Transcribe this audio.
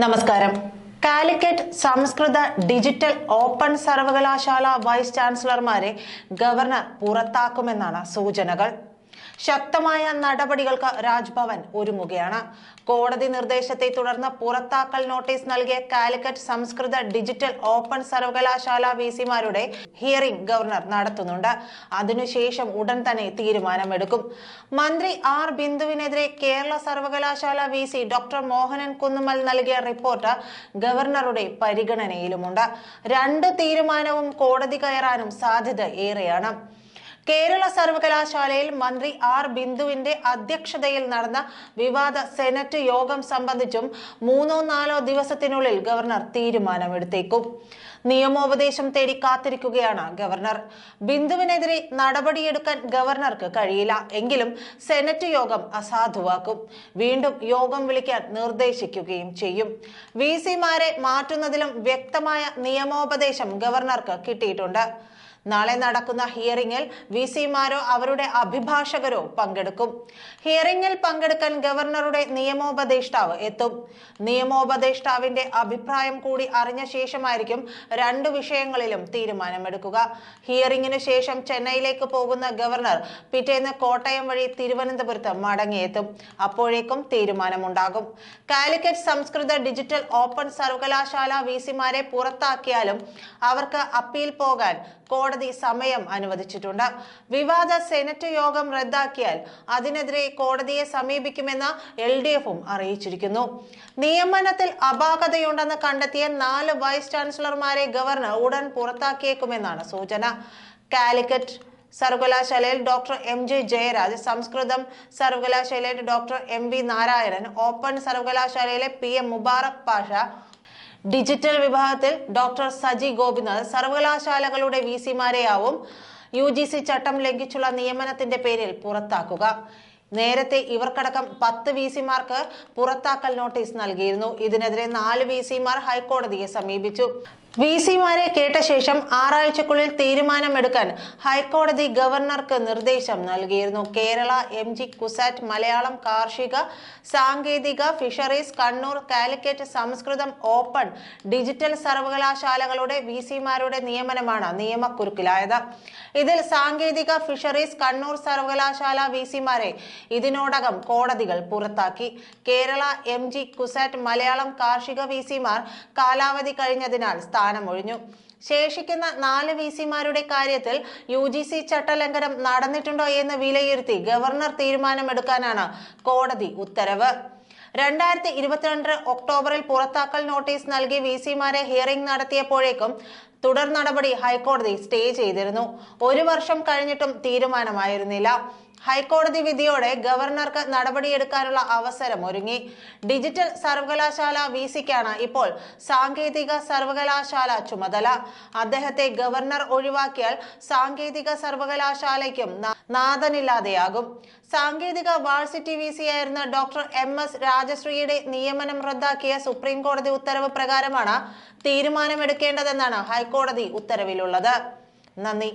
നമസ്കാരം. കാലിക്കറ്റ് സംസ്കൃത digital open സർവകലാശാല വൈസ് ചാൻസലർമാരെ ഗവർണർ പുറത്താക്കുമെന്നാണ് സൂചനകൾ. ശക്തമായ നടപടികൾക്ക് രാജ്ഭവൻ ഒരുങ്ങുകയാണ്. കോടതി നിർദ്ദേശത്തെ തുടർന്ന് പുറത്താക്കൽ നോട്ടീസ് നൽകിയ കാലിക്കറ്റ് സംസ്കൃത ഡിജിറ്റൽ ഓപ്പൺ സർവകലാശാല വി സിമാരുടെ ഹിയറിംഗ് ഗവർണർ നടത്തുന്നുണ്ട്. അതിനുശേഷം ഉടൻ തന്നെ തീരുമാനമെടുക്കും. മന്ത്രി ആർ ബിന്ദുവിനെതിരെ കേരള സർവകലാശാല V C doctor Mohanan Kunnummal നൽകിയ റിപ്പോർട്ട് ഗവർണറുടെ പരിഗണനയിലുമുണ്ട്. രണ്ട് തീരുമാനവും കോടതി കയറാനും സാധ്യത ഏറെയാണ്. കേരള സർവകലാശാലയിൽ മന്ത്രി ആർ ബിന്ദുവിന്റെ അധ്യക്ഷതയിൽ നടന്ന വിവാദ സെനറ്റ് യോഗം സംബന്ധിച്ചും മൂന്നോ നാലോ ദിവസത്തിനുള്ളിൽ ഗവർണർ തീരുമാനമെടുത്തേക്കും. നിയമോപദേശം തേടി കാത്തിരിക്കുകയാണ് ഗവർണർ. ബിന്ദുവിനെതിരെ നടപടിയെടുക്കാൻ ഗവർണർക്ക് കഴിയില്ല. എങ്കിലും സെനറ്റ് യോഗം അസാധുവാക്കും. വീണ്ടും യോഗം വിളിക്കാൻ നിർദ്ദേശിക്കുകയും ചെയ്യും. വി സിമാരെ മാറ്റുന്നതിലും വ്യക്തമായ നിയമോപദേശം ഗവർണർക്ക് കിട്ടിയിട്ടുണ്ട്. നാളെ നടക്കുന്ന ഹിയറിംഗിൽ വി സിമാരോ അവരുടെ അഭിഭാഷകരോ പങ്കെടുക്കും. ഹിയറിംഗിൽ പങ്കെടുക്കാൻ ഗവർണറുടെ നിയമോപദേഷ്ടാവ് എത്തും. നിയമോപദേഷ്ടാവിന്റെ അഭിപ്രായം കൂടി അറിഞ്ഞ ശേഷമായിരിക്കും രണ്ട് വിഷയങ്ങളിലും തീരുമാനമെടുക്കുക. ഹിയറിംഗിന് ശേഷം ചെന്നൈയിലേക്ക് പോകുന്ന ഗവർണർ പിറ്റേന്ന് കോട്ടയം വഴി തിരുവനന്തപുരത്ത് മടങ്ങിയെത്തും. അപ്പോഴേക്കും തീരുമാനമുണ്ടാകും. കാലിക്കറ്റ് സംസ്കൃത ഡിജിറ്റൽ ഓപ്പൺ സർവകലാശാല വി സിമാരെ പുറത്താക്കിയാലും അവർക്ക് അപ്പീൽ പോകാൻ കോടതി സമയം അനുവദിച്ചിട്ടുണ്ട്. വിവാദ സെനറ്റ് യോഗം റദ്ദാക്കിയാൽ അതിനെതിരെ കോടതിയെ സമീപിക്കുമെന്ന് എൽ ഡി എഫും അറിയിച്ചിരിക്കുന്നു. നിയമനത്തിൽ അപാകതയുണ്ടെന്ന് കണ്ടെത്തിയ നാല് വൈസ് ചാൻസലർമാരെ ഗവർണർ ഉടൻ പുറത്താക്കിയേക്കുമെന്നാണ് സൂചന. കാലിക്കറ്റ് സർവകലാശാലയിൽ ഡോക്ടർ എം ജെ ജയരാജ് സംസ്കൃതം സർവകലാശാലയിലെ doctor M V Narayanan open സർവകലാശാലയിലെ P M Mubarak Pasha digital വിഭാഗത്തിൽ ഡോക്ടർ സജി ഗോപിനാഥ് സർവകലാശാലകളുടെ വി സിമാരെയാവും. യു ജി സി ചട്ടം ലംഘിച്ചുള്ള നിയമനത്തിന്റെ പേരിൽ പുറത്താക്കുക. നേരത്തെ ഇവർക്കടക്കം പത്ത് വി സിമാർക്ക് പുറത്താക്കൽ നോട്ടീസ് നൽകിയിരുന്നു. ഇതിനെതിരെ നാല് വി സിമാർ ഹൈക്കോടതിയെ സമീപിച്ചു. വി സിമാരെ കേട്ട ശേഷം ആറാഴ്ചക്കുള്ളിൽ തീരുമാനമെടുക്കാൻ ഹൈക്കോടതി ഗവർണർക്ക് നിർദ്ദേശം നൽകിയിരുന്നു. Kerala M G CUSAT Malayalam കാർഷിക സാങ്കേതിക ഫിഷറീസ് കണ്ണൂർ കാലിക്കറ്റ് സംസ്കൃതം ഓപ്പൺ ഡിജിറ്റൽ സർവകലാശാലകളുടെ വി സിമാരുടെ നിയമനമാണ് നിയമക്കുരുക്കിലായത്. ഇതിൽ സാങ്കേതിക ഫിഷറീസ് കണ്ണൂർ സർവകലാശാല വി സിമാരെ ഇതിനോടകം കോടതികൾ പുറത്താക്കി. Kerala M G CUSAT Malayalam കാർഷിക വി സിമാർ കാലാവധി കഴിഞ്ഞതിനാൽ സ്ഥാനമൊഴിഞ്ഞു ശേഷിക്കുന്ന നാല് വി സിമാരുടെ കാര്യത്തിൽ യു ജി സി ചട്ടലംഘനം നടന്നിട്ടുണ്ടോ എന്ന് വിലയിരുത്തി ഗവർണർ തീരുമാനമെടുക്കാനാണ് കോടതി ഉത്തരവ്. രണ്ടായിരത്തി ഇരുപത്തിരണ്ട് ഒക്ടോബറിൽ പുറത്താക്കൽ നോട്ടീസ് നൽകി വി സിമാരെ ഹിയറിംഗ് നടത്തിയപ്പോഴേക്കും തുടർ നടപടി ഹൈക്കോടതി സ്റ്റേ ചെയ്തിരുന്നു. ഒരു വർഷം കഴിഞ്ഞിട്ടും തീരുമാനമായിരുന്നില്ല. ഹൈക്കോടതി വിധിയോടെ ഗവർണർക്ക് നടപടിയെടുക്കാനുള്ള അവസരം ഒരുങ്ങി. ഡിജിറ്റൽ സർവകലാശാല വി സിക്കാണ് ഇപ്പോൾ സാങ്കേതിക സർവകലാശാല ചുമതല. അദ്ദേഹത്തെ ഗവർണർ ഒഴിവാക്കിയാൽ സാങ്കേതിക സർവകലാശാലയ്ക്കും നാഥനില്ലാതെയാകും. സാങ്കേതിക വാഴ്സിറ്റി വി സി ആയിരുന്ന ഡോക്ടർ എം എസ് രാജശ്രീയുടെ നിയമനം റദ്ദാക്കിയ സുപ്രീം കോടതി ഉത്തരവ് പ്രകാരമാണ് തീരുമാനമെടുക്കേണ്ടതെന്നാണ് ഹൈക്കോടതി ഉത്തരവിലുള്ളത്. നന്ദി.